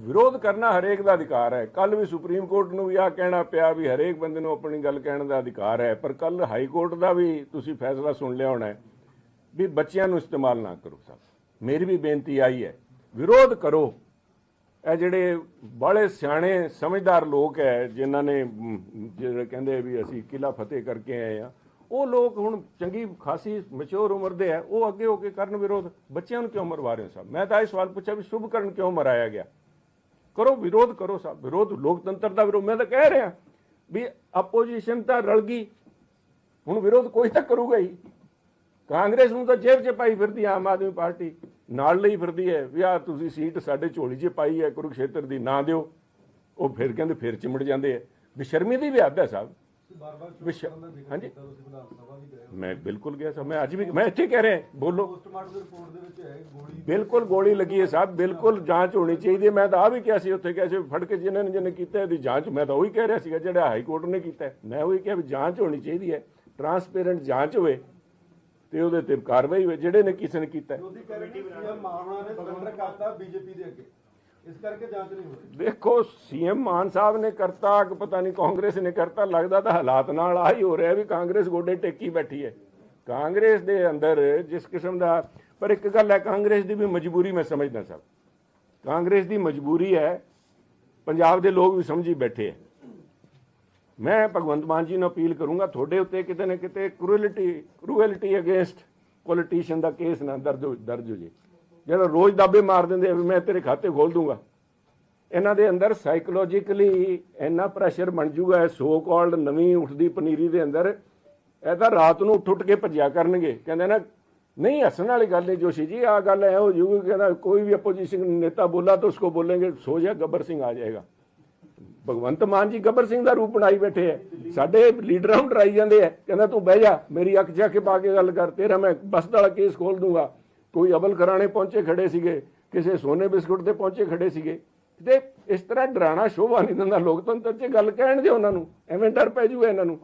ਵਿਰੋਧ ਕਰਨਾ ਹਰੇਕ ਦਾ ਅਧਿਕਾਰ ਹੈ। ਕੱਲ ਵੀ ਸੁਪਰੀਮ ਕੋਰਟ ਨੂੰ ਵੀ ਆ ਕਹਿਣਾ ਪਿਆ ਵੀ ਹਰੇਕ ਬੰਦੇ ਨੂੰ ਆਪਣੀ ਗੱਲ ਕਹਿਣ ਦਾ ਅਧਿਕਾਰ ਹੈ, ਪਰ ਕੱਲ ਹਾਈ ਕੋਰਟ ਦਾ ਵੀ ਤੁਸੀਂ ਫੈਸਲਾ ਸੁਣ ਲਿਆ ਹੋਣਾ ਵੀ ਬੱਚਿਆਂ ਨੂੰ ਇਸਤੇਮਾਲ ਨਾ ਕਰੋ ਸਭ। ਮੇਰੀ ਵੀ ਬੇਨਤੀ ਆਈ ਹੈ, ਵਿਰੋਧ ਕਰੋ। ਇਹ ਜਿਹੜੇ ਬੜੇ ਸਿਆਣੇ, ਸਮਝਦਾਰ ਲੋਕ ਹੈ, ਜਿਨ੍ਹਾਂ ਨੇ ਜਿਹੜੇ ਕਹਿੰਦੇ ਵੀ ਅਸੀਂ ਕਿਲਾ ਫਤਿਹ ਕਰਕੇ ਆਏ ਆ ਉਹ ਲੋਕ ਹੁਣ ਚੰਗੀ ਖਾਸੀ ਮੈਚੁਰ ਉਮਰ ਦੇ ਹੈ, ਉਹ ਅੱਗੇ ਹੋ ਕੇ ਕਰਨ ਵਿਰੋਧ। ਬੱਚਿਆਂ ਨੂੰ ਕਿਉਂ ਮਰਵਾ ਰਹੇ ਹੋ ਸਾਹਿਬ ਮੈਂ ਤਾਂ ਇਹ ਸਵਾਲ ਪੁੱਛਿਆ ਵੀ ਸ਼ੁਭਕਰਨ ਕਿਉਂ ਮਰਾਇਆ ਗਿਆ? ਕਰੋ, ਵਿਰੋਧ ਕਰੋ ਸਾਹਿਬ ਵਿਰੋਧ ਲੋਕਤੰਤਰ ਦਾ ਵਿਰੋਧ, ਮੈਂ ਤਾਂ ਕਹਿ ਰਿਹਾ ਵੀ ਆਪੋਜੀਸ਼ਨ ਤਾਂ ਰਲ ਗਈ। ਹੁਣ ਵਿਰੋਧ ਕੋਈ ਤਾਂ ਕਰੂਗਾ ਹੀ। ਕਾਂਗਰਸ ਨੂੰ ਤਾਂ ਜੇਬ 'ਚ ਪਾਈ ਫਿਰਦੀ ਆਮ ਆਦਮੀ ਪਾਰਟੀ। ਨਾਲ ਲਈ ਫਿਰਦੀ ਹੈ ਵੀ ਆ ਤੁਸੀਂ ਸੀਟ ਸਾਡੇ ਝੋਲੀ 'ਚ ਪਾਈ ਹੈ, ਕੁਰੂਕਸ਼ੇਤਰ ਦੀ ਨਾ ਦਿਓ। ਉਹ ਫਿਰ ਕਹਿੰਦੇ ਫਿਰ ਚਿਮੜ ਜਾਂਦੇ ਆ। ਬੇਸ਼ਰਮੀ ਦੀ ਵੀ ਹੱਦ ਹੈ ਸਾਹਿਬ। ਵਿਸ਼- ਹਾਂਜੀ। ਮੈਂ ਬਿਲਕੁਲ ਗਿਆ ਸਾਹਿਬ ਮੈਂ ਅੱਜ ਵੀ ਮੈਂ ਇੱਥੇ ਕਹਿ ਰਿਹਾ ਬੋਲੋ ਪੋਸਟਮਾਰਟਮ ਦੀ ਰਿਪੋਰਟ ਦੇ ਵਿੱਚ ਹੈ ਗੋਲੀ ਬਿਲਕੁਲ ਗੋਲੀ ਲੱਗੀ ਹੈ ਸਾਹਿਬ ਬਿਲਕੁਲ ਜਾਂਚ ਹੋਣੀ ਚਾਹੀਦੀ ਹੈ ਮੈਂ ਤਾਂ ਆ ਵੀ ਕਿਹਾ ਸੀ ਉੱਥੇ ਕਿਹਾ ਸੀ ਫੜ ਕੇ ਜਿਨ੍ਹਾਂ ਨੇ ਜਿਹਨੇ ਕੀਤਾ ਇਹਦੀ ਜਾਂਚ ਮੈਂ ਤਾਂ ਉਹੀ ਕਹਿ ਰਿਹਾ ਸੀਗਾ ਜਿਹੜਾ ਹਾਈ ਕੋਰਟ ਨੇ ਕੀਤਾ। ਮੈਂ ਉਹੀ ਕਿਹਾ ਵੀ ਜਾਂਚ ਹੋਣੀ ਚਾਹੀਦੀ ਹੈ ਟਰਾਂਸਪੇਰੈਂਟ ਜਾਂਚ ਹੋਵੇ ਤੇ ਉਹਦੇ ਤੇ ਕਾਰਵਾਈ ਹੋਵੇ ਜਿਹੜੇ ਨੇ ਕਿਸੇ ਨੇ ਕੀਤਾ। ਵਿਰੋਧੀ ਕਹਿ ਰਹੇ ਨੇ ਸਰੈਂਡਰ ਕਰਤਾ ਬੀਜੇਪੀ ਦੇ ਅੱਗੇ ਇਸ ਕਰਕੇ ਜਾਂਚ ਨਹੀਂ ਹੋ ਰਹੀ। ਦੇਖੋ, ਸੀਐਮ ਮਾਨ ਸਾਹਿਬ ਨੇ ਕਰਤਾ, ਕਿ ਪਤਾ ਨਹੀਂ ਕਾਂਗਰਸ ਨੇ ਕਰਤਾ, ਲੱਗਦਾ ਤਾਂ ਹਾਲਾਤ ਨਾਲ ਆ ਹੀ ਹੋ ਰਿਹਾ ਵੀ ਕਾਂਗਰਸ ਗੋਡੇ ਟੇਕੀ ਬੈਠੀ ਹੈ। ਕਾਂਗਰਸ ਦੇ ਅੰਦਰ ਜਿਸ ਕਿਸਮ ਦਾ, ਪਰ ਇੱਕ ਗੱਲ ਹੈ, ਕਾਂਗਰਸ ਦੀ ਵੀ ਮਜਬੂਰੀ ਮੈਂ ਸਮਝਦਾ ਸਭ ਕਾਂਗਰਸ ਦੀ ਮਜਬੂਰੀ ਹੈ, ਪੰਜਾਬ ਦੇ ਲੋਕ ਵੀ ਸਮਝੀ ਬੈਠੇ ਹੈ। ਮੈਂ ਭਗਵੰਤ ਮਾਨ ਜੀ ਨੂੰ ਅਪੀਲ ਕਰੂੰਗਾ, ਤੁਹਾਡੇ ਉੱਤੇ ਕਿਤੇ ਨਾ ਕਿਤੇ ਕਰੂਅਲਿਟੀ ਕਰੂਐਲਿਟੀ ਅਗੇਂਸਟ ਪੋਲੀਟੀਸ਼ੀਅਨ ਦਾ ਕੇਸ ਨਾ ਦਰਜ ਹੋ- ਦਰਜ ਹੋ ਜੇ ਜਿਹੜਾ ਰੋਜ਼ ਦਾਬੇ ਮਾਰ ਦਿੰਦੇ ਆ ਵੀ ਮੈਂ ਤੇਰੇ ਖਾਤੇ ਖੋਲ ਦੂੰਗਾ। ਇਹਨਾਂ ਦੇ ਅੰਦਰ ਸਾਈਕੋਲੋਜੀਕਲੀ ਇੰਨਾ ਪ੍ਰੈਸ਼ਰ ਬਣ ਜੂਗਾ ਸੋ ਕਾਲਡ ਨਵੀਂ ਉੱਠਦੀ ਪਨੀਰੀ ਦੇ ਅੰਦਰ, ਇਹ ਤਾਂ ਰਾਤ ਨੂੰ ਉੱਠ ਉੱਠ ਕੇ ਭੱਜਿਆ ਕਰਨਗੇ। ਕਹਿੰਦੇ ਨਾ, ਨਹੀਂ, ਹੱਸਣ ਵਾਲੀ ਗੱਲ ਨਹੀਂ ਜੋਸ਼ੀ ਜੀ ਆ ਗੱਲ ਐ ਹੋ ਜੂਗੀ, ਕਹਿੰਦਾ ਕੋਈ ਵੀ ਅਪੋਜੀਸ਼ਨ ਨੇਤਾ ਬੋਲਾ ਤਾਂ ਉਸਕੋ ਬੋलेंगे ਸੋ ਜਾ ਗੱਬਰ ਸਿੰਘ ਆ ਜਾਏਗਾ। ਭਗਵੰਤ ਮਾਨ ਜੀ ਗੱਬਰ ਸਿੰਘ ਦਾ ਰੂਪ ਬਣਾਈ ਬੈਠੇ ਐ। ਸਾਡੇ ਲੀਡਰਾਂ ਨੂੰ ਡਰਾਈ ਜਾਂਦੇ ਐ। ਕਹਿੰਦਾ, ਤੂੰ ਬਹਿ ਜਾ, ਮੇਰੀ ਅੱਖ ਜਾ ਕੇ ਪਾ ਕੇ ਗੱਲ ਕਰ, ਤੇਰਾ ਮੈਂ ਬਸ ਵਾਲਾ ਕੇਸ ਖੋਲ ਦੂੰਗਾ। ਕੋਈ ਅਮਲ ਕਰਾਣੇ ਪਹੁੰਚੇ ਖੜੇ ਸੀਗੇ, ਕਿਸੇ ਸੋਨੇ ਬਿਸਕੁਟ ਤੇ ਪਹੁੰਚੇ ਖੜੇ ਸੀਗੇ। ਤੇ ਇਸ ਤਰ੍ਹਾਂ ਡਰਾਣਾ, ਸ਼ੋਭਾ ਨਹੀਂ ਦਿੰਦਾ। ਲੋਕਤੰਤਰ 'ਚ ਗੱਲ ਕਹਿਣ ਦੇ ਉਹਨਾਂ ਨੂੰ। ਐਵੇਂ ਡਰ ਪੈ ਜੂਗਾ ਇਹਨਾਂ ਨੂੰ।